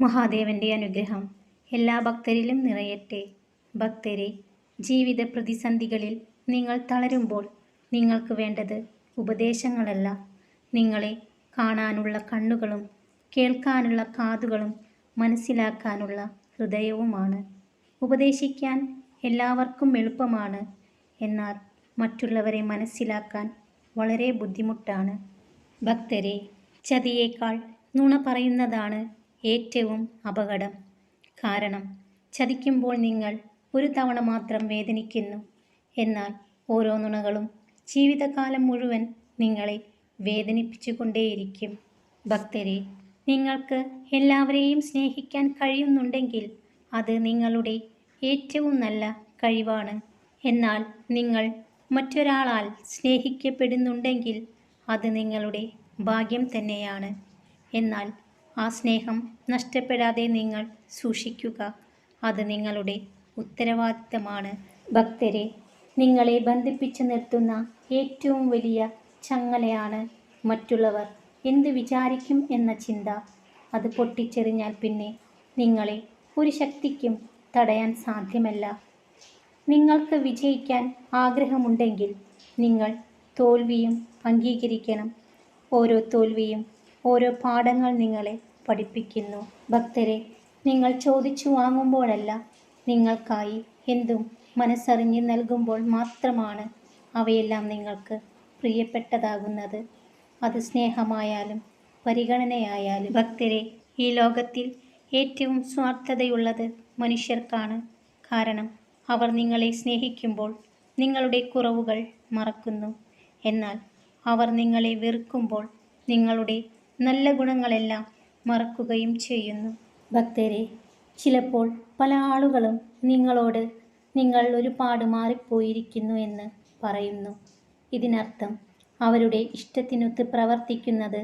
മഹാദേവന്റെ അനുഗ്രഹം എല്ലാ ഭക്തരിലും നിറയട്ടെ. ഭക്തരെ ജീവിത പ്രതിസന്ധികളിൽ നിങ്ങൾ തളരുമ്പോൾ നിങ്ങൾക്ക് വേണ്ടത് ഉപദേശങ്ങളല്ല. നിങ്ങളെ കാണാനുള്ള കണ്ണുകളും കേൾക്കാനുള്ള കാതുകളും മനസ്സിലാക്കാനുള്ള ഹൃദയവുമാണ്. ഉപദേശിക്കാൻ എല്ലാവർക്കും എളുപ്പമാണ്. എന്നാൽ മറ്റുള്ളവരെ മനസ്സിലാക്കാൻ വളരെ ബുദ്ധിമുട്ടാണ്. ഭക്തരെ ചതിയേക്കാൾ നുണ പറയുന്നതാണ് ഏറ്റവും അപകടം. കാരണം ചതിക്കുമ്പോൾ നിങ്ങൾ ഒരു തവണ മാത്രം വേദനിക്കുന്നു. എന്നാൽ ഓരോ നുണകളും ജീവിതകാലം മുഴുവൻ നിങ്ങളെ വേദനിപ്പിച്ചുകൊണ്ടേയിരിക്കും. ഭക്തരെ നിങ്ങൾക്ക് എല്ലാവരെയും സ്നേഹിക്കാൻ കഴിയുന്നുണ്ടെങ്കിൽ അത് നിങ്ങളുടെ ഏറ്റവും നല്ല കഴിവാണ്. എന്നാൽ നിങ്ങൾ മറ്റൊരാളാൽ സ്നേഹിക്കപ്പെടുന്നുണ്ടെങ്കിൽ അത് നിങ്ങളുടെ ഭാഗ്യം തന്നെയാണ്. എന്നാൽ ആ സ്നേഹം നഷ്ടപ്പെടാതെ നിങ്ങൾ സൂക്ഷിക്കുക. അത് നിങ്ങളുടെ ഉത്തരവാദിത്തമാണ്. ഭക്തരെ നിങ്ങളെ ബന്ധിപ്പിച്ചു നിർത്തുന്ന ഏറ്റവും വലിയ ചങ്ങലയാണ് മറ്റുള്ളവർ. എന്ത് വിചാരിക്കും എന്ന ചിന്ത. അത് പൊട്ടിച്ചെറിഞ്ഞാൽ പിന്നെ നിങ്ങളെ ഒരു ശക്തിക്കും തടയാൻ സാധ്യമല്ല. നിങ്ങൾക്ക് വിജയിക്കാൻ ആഗ്രഹമുണ്ടെങ്കിൽ നിങ്ങൾ തോൽവിയും അംഗീകരിക്കണം. ഓരോ തോൽവിയും ഓരോ പാഠങ്ങൾ നിങ്ങളെ പഠിപ്പിക്കുന്നു. ഭക്തരെ നിങ്ങൾ ചോദിച്ചു വാങ്ങുമ്പോഴല്ല നിങ്ങൾക്കായി എന്തും മനസ്സറിഞ്ഞ് നൽകുമ്പോൾ മാത്രമാണ് അവയെല്ലാം നിങ്ങൾക്ക് പ്രിയപ്പെട്ടതാകുന്നത്. അത് സ്നേഹമായാലും പരിഗണനയായാലും. ഭക്തരെ ഈ ലോകത്തിൽ ഏറ്റവും സ്വാർത്ഥതയുള്ളത് മനുഷ്യർക്കാണ്. കാരണം അവർ നിങ്ങളെ സ്നേഹിക്കുമ്പോൾ നിങ്ങളുടെ കുറവുകൾ മറക്കുന്നു. എന്നാൽ അവർ നിങ്ങളെ വെറുക്കുമ്പോൾ നിങ്ങളുടെ നല്ല ഗുണങ്ങളെല്ലാം മറക്കുകയും ചെയ്യുന്നു. ഭക്തരെ ചിലപ്പോൾ പല ആളുകളും നിങ്ങളോട് നിങ്ങൾ ഒരുപാട് മാറിപ്പോയിരിക്കുന്നു എന്ന് പറയുന്നു. ഇതിനർത്ഥം അവരുടെ ഇഷ്ടത്തിനൊത്ത് പ്രവർത്തിക്കുന്നത്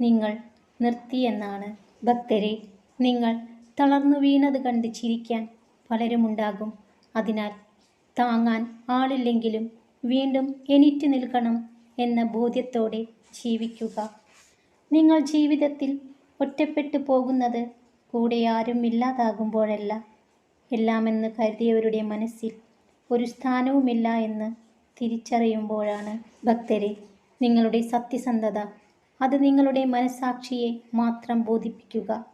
നിങ്ങൾ നിർത്തിയെന്നാണ് ഭക്തരെ നിങ്ങൾ തളർന്നു വീണത് കണ്ട് ചിരിക്കാൻ പലരുമുണ്ടാകും. അതിനാൽ താങ്ങാൻ ആളില്ലെങ്കിലും വീണ്ടും എണീറ്റ് നിൽക്കണം എന്ന ബോധ്യത്തോടെ ജീവിക്കുക. നിങ്ങൾ ജീവിതത്തിൽ ഒറ്റപ്പെട്ടു പോകുന്നത് കൂടെ ആരും ഇല്ലാതാകുമ്പോഴല്ല. എല്ലാമെന്ന് കരുതിയവരുടെ മനസ്സിൽ ഒരു സ്ഥാനവുമില്ല എന്ന് തിരിച്ചറിയുമ്പോഴാണ് ഭക്തരെ നിങ്ങളുടെ സത്യസന്ധത. അത് നിങ്ങളുടെ മനസാക്ഷിയെ മാത്രം ബോധിപ്പിക്കുക.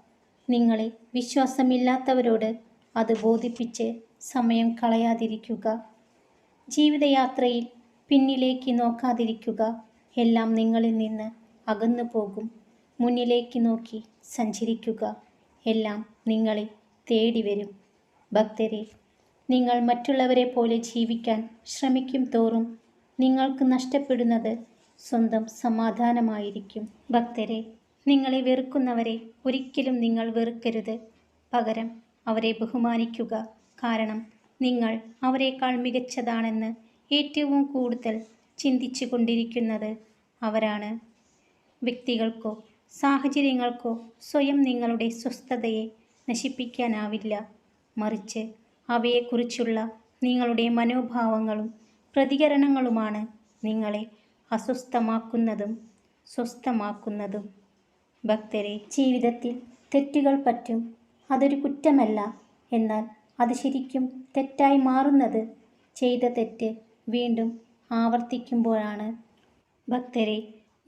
നിങ്ങളെ വിശ്വാസമില്ലാത്തവരോട് അത് ബോധിപ്പിച്ച് സമയം കളയാതിരിക്കുക. ജീവിതയാത്രയിൽ പിന്നിലേക്ക് നോക്കാതിരിക്കുക. എല്ലാം നിങ്ങളിൽ നിന്ന് അകന്നു പോകും. മുന്നിലേക്ക് നോക്കി സഞ്ചരിക്കുക. എല്ലാം നിങ്ങളെ തേടി വരും. ഭക്തരെ നിങ്ങൾ മറ്റുള്ളവരെ പോലെ ജീവിക്കാൻ ശ്രമിക്കും തോറും നിങ്ങൾക്ക് നഷ്ടപ്പെടുന്നത് സ്വന്തം സമാധാനമായിരിക്കും. ഭക്തരെ നിങ്ങളെ വെറുക്കുന്നവരെ ഒരിക്കലും നിങ്ങൾ വെറുക്കരുത്. പകരം അവരെ ബഹുമാനിക്കുക. കാരണം നിങ്ങൾ അവരെക്കാൾ മികച്ചതാണെന്ന് ഏറ്റവും കൂടുതൽ ചിന്തിച്ചു കൊണ്ടിരിക്കുന്നത് അവരാണ്. വ്യക്തികൾക്കോ സാഹചര്യങ്ങൾക്കോ സ്വയം നിങ്ങളുടെ സ്വസ്ഥതയെ നശിപ്പിക്കാനാവില്ല. മറിച്ച് അവയെക്കുറിച്ചുള്ള നിങ്ങളുടെ മനോഭാവങ്ങളും പ്രതികരണങ്ങളുമാണ് നിങ്ങളെ അസ്വസ്ഥമാക്കുന്നതും സ്വസ്ഥമാക്കുന്നതും. ഭക്തരെ ജീവിതത്തിൽ തെറ്റുകൾ പറ്റും അതൊരു കുറ്റമല്ല. എന്നാൽ അത് ശരിക്കും തെറ്റായി മാറുന്നത് ചെയ്ത തെറ്റ് വീണ്ടും ആവർത്തിക്കുമ്പോഴാണ്. ഭക്തരെ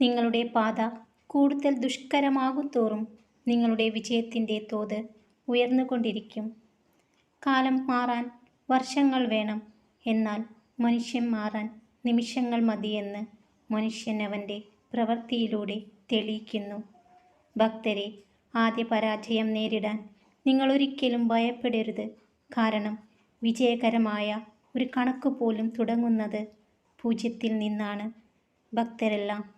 നിങ്ങളുടെ പാത കൂടുതൽ ദുഷ്കരമാകും തോറും നിങ്ങളുടെ വിജയത്തിന്റെ തോത് ഉയർന്നുകൊണ്ടിരിക്കും കാലം മാറാൻ വർഷങ്ങൾ വേണം. എന്നാൽ മനുഷ്യൻ മാറാൻ നിമിഷങ്ങൾ മതിയെന്ന് മനുഷ്യൻ അവന്റെ പ്രവൃത്തിയിലൂടെ തെളിയിക്കുന്നു. ഭക്തരെ ആദ്യ പരാജയം നേരിടാൻ നിങ്ങൾ ഒരിക്കലും ഭയപ്പെടരുത്. കാരണം വിജയകരമായ ഒരു കണക്ക് പോലും തുടങ്ങുന്നത് പൂജ്യത്തിൽ നിന്നാണ്. ഭക്തരെല്ലാം